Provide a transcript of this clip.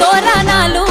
తోరణాలు